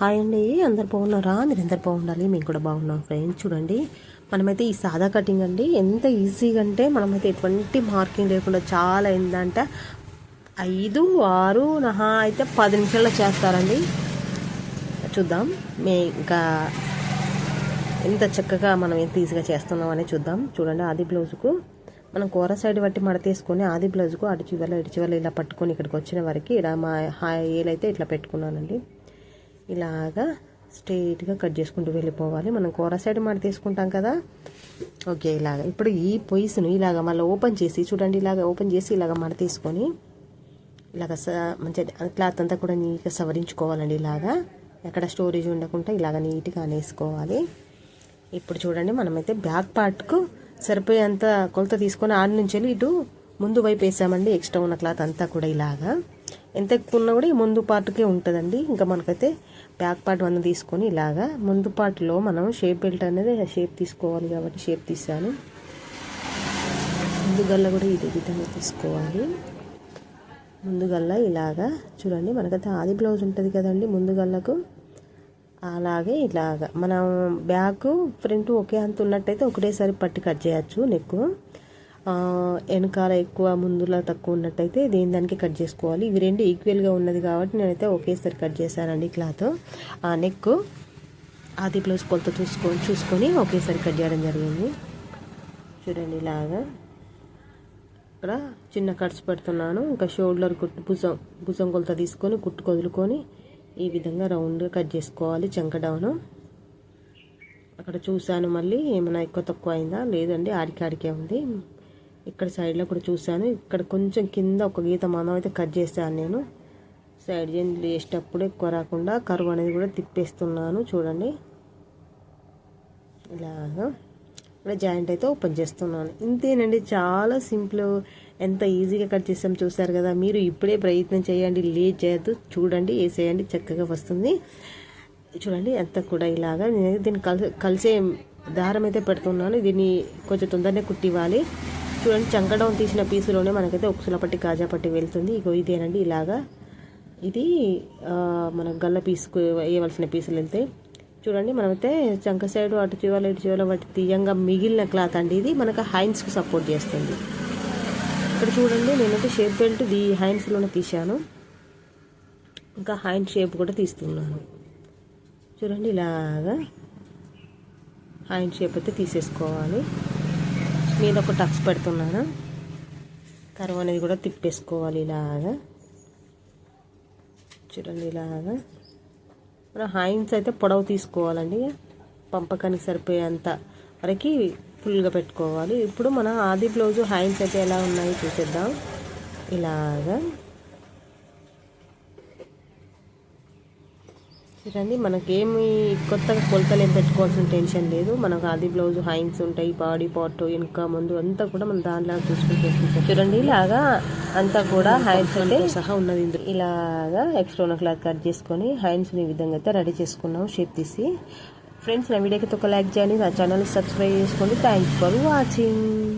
Hi అండి అందరు బాగున్నారా? మీరు అందరు బాగుండాలి మేము కూడా బాగున్నాం ఫ్రెండ్స్ చూడండి మనమైతే ఈ సాదా కటింగ్ అండి. ఎంత ఈజీగా అంటే మనమైతే ఎటువంటి మార్కింగ్ లేకుండా చాలా ఏంటంటే ఐదు ఆరు నహా అయితే పది నిమిషాల్లో చేస్తారండి. చూద్దాం మే ఇంకా ఎంత చక్కగా మనం ఎంత ఈజీగా చేస్తున్నాం అనేది చూద్దాం. చూడండి ఆది బ్లౌజ్కు మనం కూర సైడ్ బట్టి మడతేసుకొని ఆది బ్లౌజ్కు అటు చివరిలో ఇటు చివరిలో ఇలా పట్టుకొని ఇక్కడికి వచ్చిన వరకు ఇలా మా ఏలైతే ఇట్లా పెట్టుకున్నానండి. ఇలాగా స్ట్రైట్గా కట్ చేసుకుంటూ వెళ్ళిపోవాలి. మనం కూర సైడ్ మడత తీసుకుంటాం కదా? ఓకే ఇలాగ. ఇప్పుడు ఈ పొయ్యిస్ను ఇలాగ మళ్ళీ ఓపెన్ చేసి చూడండి ఇలాగ ఓపెన్ చేసి ఇలాగ మడ తీసుకొని ఇలాగ మంచిగా క్లాత్ అంతా కూడా నీట్గా సవరించుకోవాలండి ఇలాగా. ఎక్కడ స్టోరేజ్ ఉండకుండా ఇలాగ నీట్గా అనేసుకోవాలి. ఇప్పుడు చూడండి మనమైతే బ్యాక్ పార్ట్కు సరిపోయేంత కొలత తీసుకొని ఆడి నుంచి వెళ్ళి ఇటు ముందు వైపు వేసామండి ఎక్స్ట్రా ఉన్న క్లాత్ అంతా కూడా ఇలాగా. ఎంత ఎక్కువ ఉన్నా కూడా ఈ ముందు పార్ట్కే ఉంటుందండి. ఇంకా మనకైతే బ్యాక్ పార్ట్ వన్ తీసుకొని ఇలాగా ముందు పార్ట్లో మనం షేప్ బెల్ట్ అనేది షేప్ తీసుకోవాలి కాబట్టి షేప్ తీసాను. ముందుగల్ల కూడా ఇదే విధంగా తీసుకోవాలి. ముందుగల్ల ఇలాగా చూడండి మనకైతే ఆది బ్లౌజ్ ఉంటుంది కదండి ముందుగల్లకు అలాగే ఇలాగా మనం బ్యాక్ ఫ్రంట్ ఒకే అంత ఉన్నట్టయితే ఒకటేసారి పట్టి కట్ చేయొచ్చు నెక్కు. వెనకాల ఎక్కువ ముందులా తక్కువ ఉన్నట్టయితే దేని దానికి కట్ చేసుకోవాలి. ఇవి రెండు ఈక్వల్గా ఉన్నది కాబట్టి నేనైతే ఒకేసారి కట్ చేశానండి క్లాత్. ఆ నెక్ ఆది బ్లౌజ్ కొలత చూసుకొని చూసుకొని ఒకేసారి కట్ చేయడం జరిగింది. చూడండి ఇలాగా. ఇక్కడ చిన్న కట్స్ పెడుతున్నాను. ఇంకా షోల్డర్ కుట్టు భుజం భుజం కొలత తీసుకొని కుట్టు కొదులుకొని ఈ విధంగా రౌండ్గా కట్ చేసుకోవాలి చంక డౌను అక్కడ చూశాను మళ్ళీ ఏమైనా ఎక్కువ తక్కువ అయిందా? లేదండి ఆడికి ఆడికే ఉంది. ఇక్కడ సైడ్లో కూడా చూశాను. ఇక్కడ కొంచెం కింద ఒక గీత మనం అయితే కట్ చేశాను నేను. సైడ్ జైన్ వేసేటప్పుడు ఎక్కువ రాకుండా కరువు అనేది కూడా తిప్పేస్తున్నాను. చూడండి. ఇలాగా. ఇక్కడ జాయింట్ అయితే ఓపెన్ చేస్తున్నాను. ఇంతేనండి చాలా సింపుల్ ఎంత ఈజీగా కట్ చేసాం చూసారు కదా. మీరు ఇప్పుడే ప్రయత్నం చేయండి లేట్ చేయొద్దు. చూడండి వేసేయండి చక్కగా వస్తుంది. చూడండి ఎంత కూడా ఇలాగా. నేను దీన్ని కలిసి కలిసే దారం అయితే పెడుతున్నాను. దీన్ని కొంచెం తొందరనే కుట్టివ్వాలి. చూడండి చంకడం తీసిన పీసులోనే మనకైతే ఒకసుల పట్టి కాజా పట్టి వెళ్తుంది. ఇగో ఇదేనండి ఇలాగా. ఇది మన గల్ల పీసుకు వేయవలసిన పీసులు వెళ్తాయి చూడండి మనమైతే చంక సైడ్ అటు చివరి ఇటు చివరి వాటి తీయంగా మిగిలిన క్లాత్ అండి ఇది. మనకు హైన్స్కు సపోర్ట్ చేస్తుంది. ఇక్కడ చూడండి నేనైతే షేప్ బెల్ట్ ది హైన్స్లోనే తీశాను. ఇంకా హైన్ షేప్ కూడా తీస్తున్నాను. చూడండి ఇలాగా. హైన్ షేప్ అయితే తీసేసుకోవాలి. మీద ఒక టక్స్ పెడుతున్నాను. కరువు అనేది కూడా తిప్పేసుకోవాలి ఇలాగా. చూడండి ఇలాగా. మన హైన్స్ అయితే పొడవు తీసుకోవాలండి. పంపకానికి సరిపోయేంత వరకు ఫుల్గా పెట్టుకోవాలి. ఇప్పుడు మన ఆది బ్లౌజు హైన్స్ అయితే ఎలా ఉన్నాయో చూసేద్దాం. ఇలాగా. చూడండి మనకేమి కొత్తగా కొలతలు ఏం పెట్టుకోవాల్సిన టెన్షన్ లేదు. మనకు అది బ్లౌజ్ హైన్స్ ఉంటాయి బాడీ పార్ట్ ఇంకా ముందు అంతా కూడా మనం దానిలా చూసుకుని చేసుకుంటాం. చూడండి ఇలాగా అంతా కూడా హైన్స్ అంటే సహా ఉన్నది ఇలాగా ఎక్స్ట్రా క్లాత్ కట్ చేసుకొని హైన్స్ ఈ విధంగా అయితే రెడీ చేసుకున్నాం షేప్ తీసి. ఫ్రెండ్స్ నా వీడియోకి ఒక లైక్ చేయండి నా ఛానల్ సబ్స్క్రైబ్ చేసుకోండి. Thanks for watching.